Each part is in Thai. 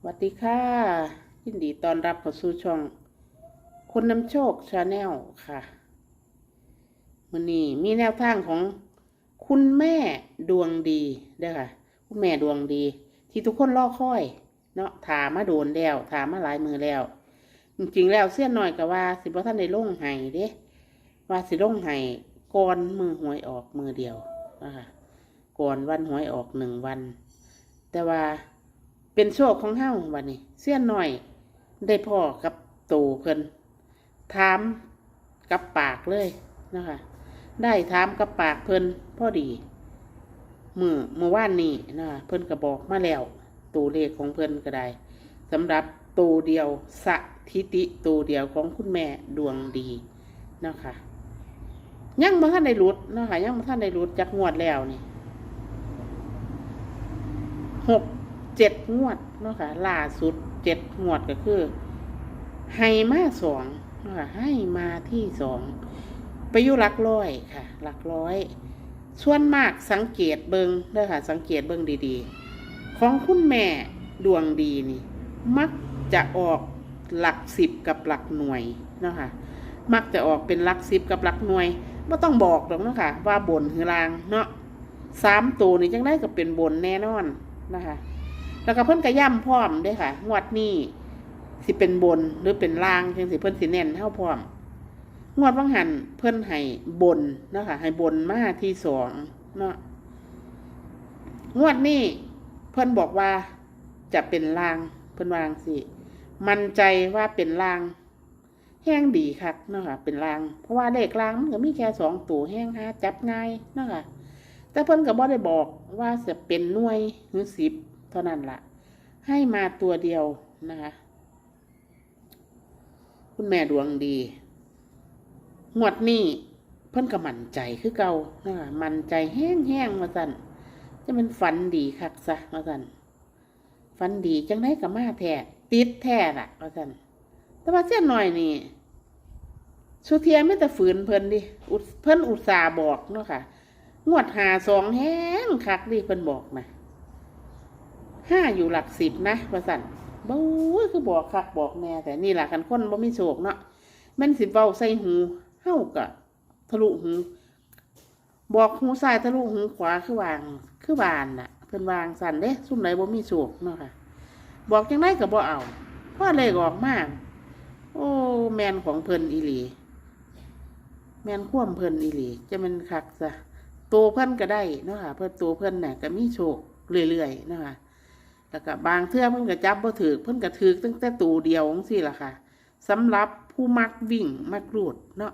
สวัสดีค่ะยินดีต้อนรับเข้าสู่ช่อง คนนำโชคชาแนลค่ะวันนี้มีแนวทางของคุณแม่ดวงดีเด้อค่ะ คุณแม่ดวงดี ที่ทุกคนรอคอย เนาะถามมาโดนแล้วถามมาหลายมือแล้ว จริงๆแล้วเสี้ยนหน่อยก็ว่า สิบ่ท่านได้ลงไห้เด้ว่าสิลงไห้ก่อนมือหวยออกมือเดียวนะคะก่อนวันหวยออกหนึ่งวัน แต่ว่า เป็นโชคของเฮาวันนี้เสี้ยนหน่อย ได้พ่อกับโตเพิ่นถามกับปากเลยนะคะ ได้ถามกับปากเพิ่นพอดีมือเมื่อวานนี้นะคะเพิ่นก็บอกมาแล้วตัวเลขของเพิ่นก็ได้สำหรับตัวเดียวสถิติตัวเดียวของคุณแม่ดวงดีนะคะยังบ่ท่านได้รุดนะคะยังบ่ท่านได้รุดจากงวดแล้วนี่หก เจ็ดงวดเนาะค่ะล่าสุดเจ็ดงวดก็คือให้มาสองเนาะค่ะให้มาที่สองไปอยู่หลักร้อยค่ะหลักร้อย ส่วนมากสังเกตเบิงเด้อค่ะ สังเกตเบิงดีๆ ของคุณแม่ดวงดีนี่ มักจะออกหลักสิบกับหลักหน่วยเนาะค่ะมักจะออกเป็นหลักสิบกับหลักหน่วยไม่ต้องบอกหรอกเนาะค่ะ ว่าบนหรือลางเนาะสามตัวนี่จังได้กับเป็นบนแน่นอนนะคะ แล้วก็เพิ่นกระย่ำพร้อมด้วยค่ะ งวดนี้สิเป็นบนหรือเป็นล่างจังสิเพิ่นสิแน่นเท่าพร้อม งวดวังหันเพิ่นให้บนนะคะให้บนมาที่สองเนาะงวดนี้เพิ่นบอกว่าจะเป็นล่าง เพิ่นวางสิมั่นใจว่าเป็นล่างแห้งดีคักเนาะค่ะเป็นลาง เพราะว่าเลขลางมันก็มีแค่สองตัวแห้งหาจับง่ายเนาะค่ะแต่เพิ่นก็บ่ได้บอกว่าจะเป็นหน่วยหรือสิบ เท่านั้นละ่ะ ให้มาตัวเดียวนะคะ คุณแม่ดวงดีงวดนี้เพิ่นก็มั่นใจคือเก่านะคะมั่นใจแห้งแห้งๆมาสั่นจะเป็นฝันดีคักซะมาสั่นฝันดีจังได้กับมาแท้ติดแท้ละมาสั่นแต่ว่าเส้นหน่อยนี่สุเทียไม่แต่ฝืนเพิ่นดิเพิ่นอุตส่าห์บอกเนาะค่ะ งวดหาสองแห้งคักดิเพิ่นบอกนะ ห้าอยู่หลักสิบนะมาสั่นบู๊คือบอกคักบอกแน่แต่นี่แหละกันคนบ่มีโชคเนาะแมันสิเว้าใส่หูเฮากะทะลุหูบอกหูซ้ายทะลุหูขวาคือวางคือวานน่ะเพิ่นวางสั่นเด้ซุ่มไหนบ่มีโศกเนาะค่ะ บอกจังไดก็บ่เอาพ่อเลยออกมาโอ้ แมนของเพิ่นอีหลี แมนคว่ำเพิ่นอีหลี จะมันคักซะตัวเพิ่นก็ได้เนาะค่ะ เพิ่นตัวเพิ่นน่ะก็มีโชคเรื่อยๆเนาะค่ะ แล้วก็บางเทื่อเพิ่นก็จับบ่ถือเพิ่นก็ถือตั้งแต่ตัวเดียวจังซี่ล่ะค่ะสำหรับผู้มักวิ่งมักรูดเนาะ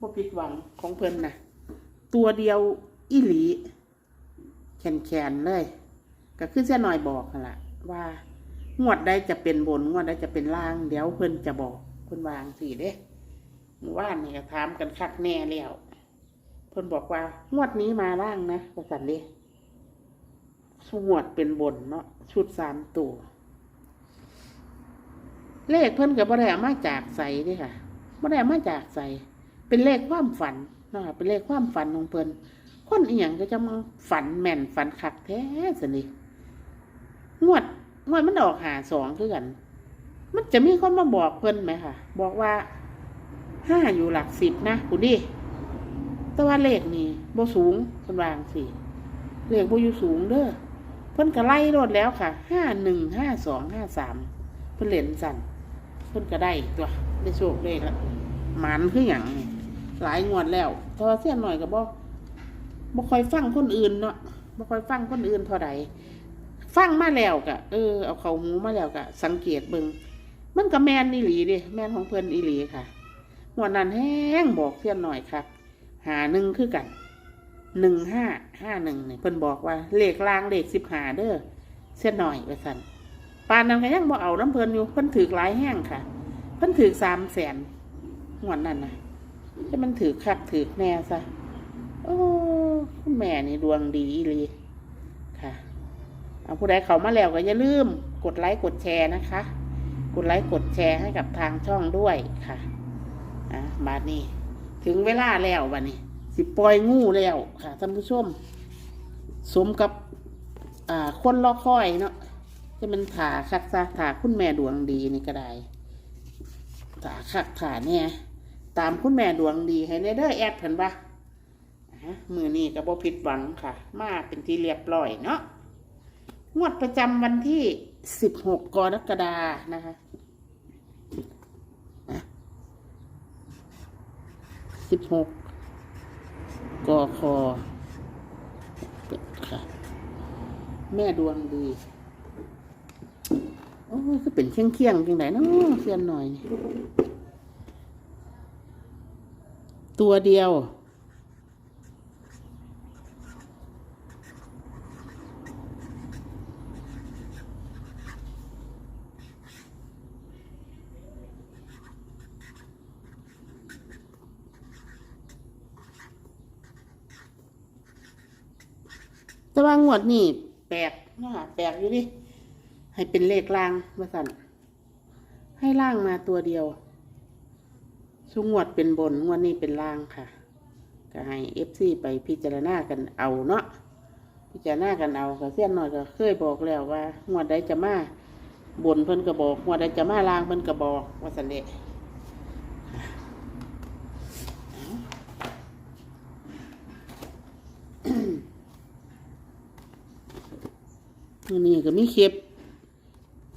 บ่ผิดหวังของเพิ่นนะตัวเดียวอีหลี แขนแขนๆเลย ก็คือเสียหน่อยบอกนั่นละว่างวดใดจะเป็นบนงวดใดจะเป็นล่าง เดี๋ยวเพิ่นจะบอกเพิ่นวางสิเด้ว่านนี่ก็ถามกันคักแน่แล้วเพิ่นบอกว่างวดนี้มาล่างนะประสันเด้ สวดเป็นบนเนาะชุดสามตัว เลขเพิ่นก็บ่ได้เอามาจากใสเด้ค่ะบ่ได้เอามาจากใสเป็นเลขความฝันเนาะค่ะเป็นเลขความฝันของเพิ่นคนอีหยังก็จะมาฝันแม่นฝันคักแท้สนี่งวดงวดมันออกหาสองคือกัน มันจะมีคนมาบอกเพิ่นไหมค่ะ บอกว่าห้าอยู่หลักสิบนะกูดิแต่ว่าเลขนี่บ่สูงเพิ่นวางสิเลขบ่อยู่สูงเด้อ พิ่นก็ไล่รดแล้วค่ะ ห้าหนึ่งห้าสองห้าสามเพิ่นเล่นสั่นเพิ่นก็ได้ตัว ได้โชคได้ละหมันคืออย่างหลายงวดแล้วเพอเสียนหน่อยก็บ่บ่คอยฟังคนอื่นเนาะบ่คอยฟังคนอื่นเท่าใดฟังมาแล้วก็เออเอาเขาหูมาแล้วก็สังเกตเบิงมันก็แม่นอีหลีด้แม่นของเพิ่นอีหลีค่ะงวดนั้นแห้งบอกเสียนหน่อยครับ หาหนึ่งคือกัน หนึ่งห้าห้าหนึ่งเนี่ยเพิ่นบอกว่าเลขลางเลขสิบหาเด้อเสียหน่อยว่าสั่นปานนั้นก็ยังบ่เอาน้ำเพลินอยู่เพิ่นถือหลายแห้งค่ะ เพิ่นถือสามแสนงวดนั้นนะจะมันถือคักถือแน่ซะโอ้คุณแม่นี่ดวงดีอีหลีค่ะ เอาผู้ใดเขามาแล้วก็อย่าลืม กดไลค์กดแชร์นะคะ กดไลค์กดแชร์ให้กับทางช่องด้วยค่ะอะบาดนี้ ถึงเวลาแล้วบัดนี้ สิปล่อยงูแล้วค่ะท่านผู้ชม สมกับ อ่าคนรอคอยเนาะจะมันถาคักซะถาคุณแม่ดวงดีนี่ก็ได้ถาคักถาเนี่ยตามคุณแม่ดวงดีให้ในเด้อแอดเพิ่นปะอะมือนี้ก็บ่ผิดหวังค่ะ มาเป็นที่เรียบร้อยเนาะงวดประจำวันที่สิบหกกรกฎานะคะสิบหก กคอค่ะแม่ดวงดีโอ้ยก็เป็นเคียงเคียงจังไหนเนาะเสียนหน่อย ตัวเดียว แต่ว่างวดนี่แปลกเนาะแปลกอยู่ดิให้เป็นเลขล่างมาสั่นให้ล่างมาตัวเดียวชุงวดเป็นบนงวดนี้เป็นล่างค่ะก็ให้เอฟซีไปพิจารณากันเอาเนาะพิจารณากันเอาก็เสี้ยนหน่อยก็เคยบอกแล้วว่างวดใดจะมาบนเพิ่นก็บอกงวดใดจะมาล่างเพิ่นก็บอกว่าสันเดะ อนี้ก็มีคลิป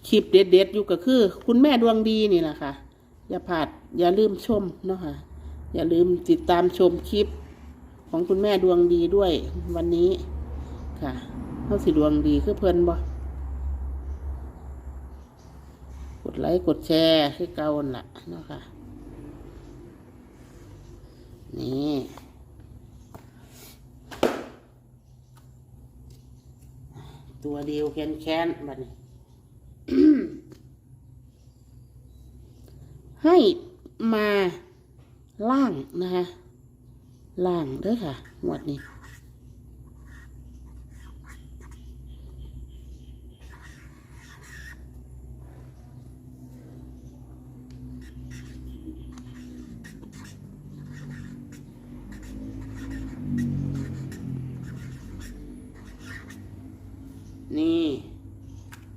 คลิปเด็ดๆอยู่ก็คือ คุณแม่ดวงดีนี่แหละค่ะ อย่าพลาดอย่าลืมชมเนาะค่ะ อย่าลืมติดตามชมคลิปของคุณแม่ดวงดีด้วยวันนี้ค่ะเขาสิดวงดีคือเพลินบ่กดไลค์กดแชร์คือเก่านล่ะเนาะค่ะนี่ ตัวเดียวแค้นแค้นบัดนี้ ให้มาล่างนะคะล่างเด้อค่ะหมวดนี้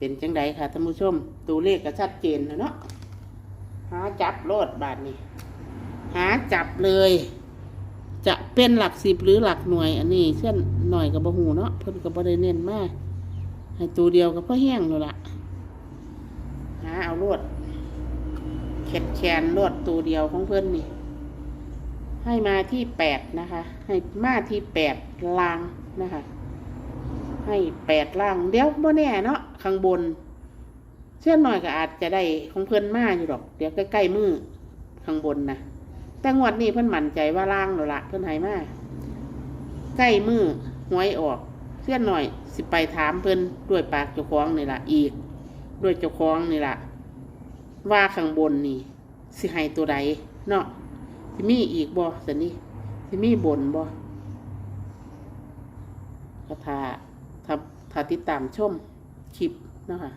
เป็นจังไดค่ะท่านผู้ชม ตัวเลขก็ชัดเจนนะเนาะหาจับโลดบาทนี่หาจับเลย จะเป็นหลักสิบหรือหลักหน่วย อันนี้เช่นหน่อยกับบะหูเนาะเพิ่นก็บ่ได้เน้นมากให้ตัวเดียวก็พอแห้งแล้วล่ะหาเอาโลดเข็ดแขนโลดตัวเดียวของเพิ่อนนี่ให้มาที่แปดนะคะ ให้มาที่แปดลางนะคะ ให้แปดล่างเดี๋ยวบ่แน่เนาะข้างบน เชื่อหน่อยก็อาจจะได้ของเพิ่นมาอยู่ดอก เดี๋ยวใกล้ๆมือข้างบนนะแต่งวดนี้เพิ่นมั่นใจว่าล่างแล้วละเพิ่นให้มาใกล้มือหวยออกเชื่อหน่อย สิไปถามเพิ่นด้วยปากเจ้าของนี่ละอีก ด้วยเจ้าของนี่ละว่าข้างบนนี่ สิให้ตัวใดเนาะสิมีอีกบ่สันนี่สิมีบนบ่ก็ทา ถ้าติดตามชมคลิปนะคะ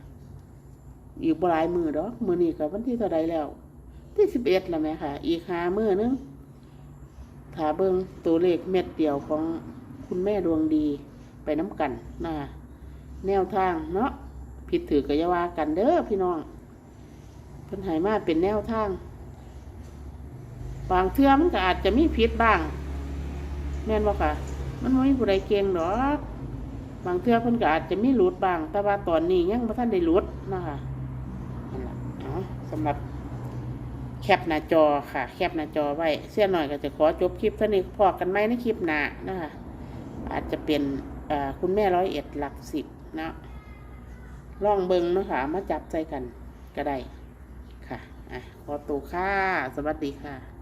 อีกบหลายมือดอกมือนี้กับวันที่เท่าใดแล้ว ที่สิบเอ็ดแล้วไหมค่ะ อีกหามือนึงถาเบิ้งตัวเลขเม็ดเดียวของคุณแม่ดวงดีไปน้ำกันนะแนวทางเนาะผิดถือกยาวากันเด้อพี่น้องเพิ่นหายมาเป็นแนวทาง บางเทื่อมันก็อาจจะมีผิดบ้าง แม่นบ่ค่ะ มันไม่มีผู้ใดเก่งดอก บางเทื่อเพิ่นก็อาจจะมีหลุดบ้าง แต่ว่าตอนนี้ยังบ่ทันได้หลุดนะคะนั่นล่ะเอาสำหรับแคปหน้าจอค่ะ แคปหน้าจอไว้เสี้ยหน่อยก็จะขอจบคลิปเท่านี้พอกันไหมในคลิปหน้านะคะ อาจจะเป็นคุณแม่ร้อยเอ็ดหลักสิบนะล่องเบิงนะคะมาจับใจกันก็ได้ค่ะอะขอตัวค่ะ สวัสดีค่ะ